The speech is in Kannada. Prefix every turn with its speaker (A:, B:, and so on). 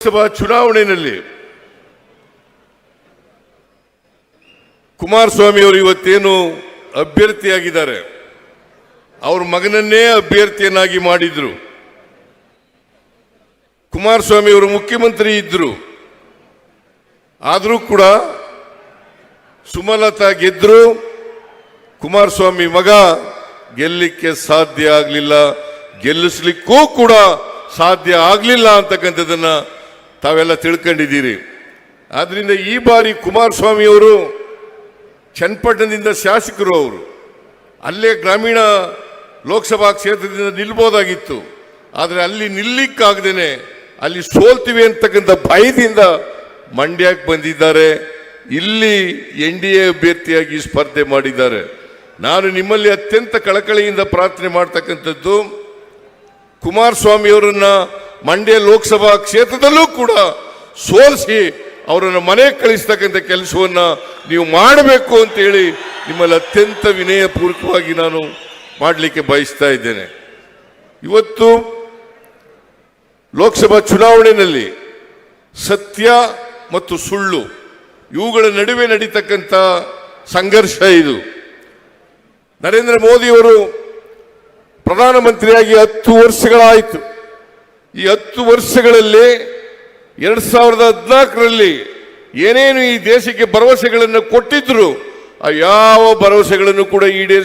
A: ಲೋಕಸಭಾ ಚುನಾವಣೆಯಲ್ಲಿ ಕುಮಾರಸ್ವಾಮಿ ಅವರು ಇವತ್ತೇನು ಅಭ್ಯರ್ಥಿಯಾಗಿದ್ದಾರೆ? ಅವ್ರ ಮಗನನ್ನೇ ಅಭ್ಯರ್ಥಿಯನ್ನಾಗಿ ಮಾಡಿದ್ರು. ಕುಮಾರಸ್ವಾಮಿ ಅವರು ಮುಖ್ಯಮಂತ್ರಿ ಇದ್ರು. ಆದರೂ ಕೂಡ ಸುಮಲತಾ ಗೆದ್ರು. ಕುಮಾರಸ್ವಾಮಿ ಮಗ ಗೆಲ್ಲಿಕ್ಕೆ ಸಾಧ್ಯ ಆಗಲಿಲ್ಲ. ಗೆಲ್ಲಿಸ್ಲಿಕ್ಕೂ ಕೂಡ ಸಾಧ್ಯ ಆಗಲಿಲ್ಲ ಅಂತಕ್ಕಂಥದ್ದನ್ನ ತಾವೆಲ್ಲ ತಿಳ್ಕೊಂಡಿದ್ದೀರಿ. ಆದ್ದರಿಂದ ಈ ಬಾರಿ ಕುಮಾರಸ್ವಾಮಿ ಅವರು ಚನ್ನಪಟ್ಟಣದಿಂದ ಶಾಸಕರು ಅವರು. ಅಲ್ಲೇ ಗ್ರಾಮೀಣ ಲೋಕಸಭಾ ಕ್ಷೇತ್ರದಿಂದ ನಿಲ್ಬೋದಾಗಿತ್ತು. ಆದರೆ ಅಲ್ಲಿ ನಿಲ್ಲಿಕ್ಕಾಗ್ದೇನೆ ಅಲ್ಲಿ ಸೋಲ್ತೀವಿ ಅಂತಕ್ಕಂಥ ಭಯದಿಂದ ಮಂಡ್ಯಕ್ಕೆ ಬಂದಿದ್ದಾರೆ. ಇಲ್ಲಿ ಎನ್ ಡಿ ಎ ಅಭ್ಯರ್ಥಿಯಾಗಿ ಸ್ಪರ್ಧೆ ಮಾಡಿದ್ದಾರೆ. ನಾನು ನಿಮ್ಮಲ್ಲಿ ಅತ್ಯಂತ ಕಳಕಳಿಯಿಂದ ಪ್ರಾರ್ಥನೆ ಮಾಡ್ತಕ್ಕಂಥದ್ದು ಕುಮಾರಸ್ವಾಮಿ ಅವರನ್ನ ಮಂಡ್ಯ ಲೋಕಸಭಾ ಕ್ಷೇತ್ರದಲ್ಲೂ ಕೂಡ ಸೋಲಿಸಿ ಅವರನ್ನು ಮನೆಗೆ ಕಳಿಸ್ತಕ್ಕಂಥ ಕೆಲಸವನ್ನು ನೀವು ಮಾಡಬೇಕು ಅಂತೇಳಿ ನಿಮ್ಮಲ್ಲಿ ಅತ್ಯಂತ ವಿನಯಪೂರ್ವಕವಾಗಿ ನಾನು ಮಾಡಲಿಕ್ಕೆ ಬಯಸ್ತಾ ಇದ್ದೇನೆ. ಇವತ್ತು ಲೋಕಸಭಾ ಚುನಾವಣೆಯಲ್ಲಿ ಸತ್ಯ ಮತ್ತು ಸುಳ್ಳು ಇವುಗಳ ನಡುವೆ ನಡೀತಕ್ಕಂಥ ಸಂಘರ್ಷ ಇದು. ನರೇಂದ್ರ ಮೋದಿಯವರು ಪ್ರಧಾನಮಂತ್ರಿಯಾಗಿ ಹತ್ತು ವರ್ಷಗಳಾಯಿತು. ಈ ಹತ್ತು ವರ್ಷಗಳಲ್ಲಿ ಎರಡ್ ಸಾವಿರದ ಹದಿನಾಲ್ಕರಲ್ಲಿ ಏನೇನು ಈ ದೇಶಕ್ಕೆ ಭರವಸೆಗಳನ್ನು ಕೊಟ್ಟಿದ್ರು, ಆ ಯಾವ ಭರವಸೆಗಳನ್ನು ಕೂಡ ಈಡೇರಿಸ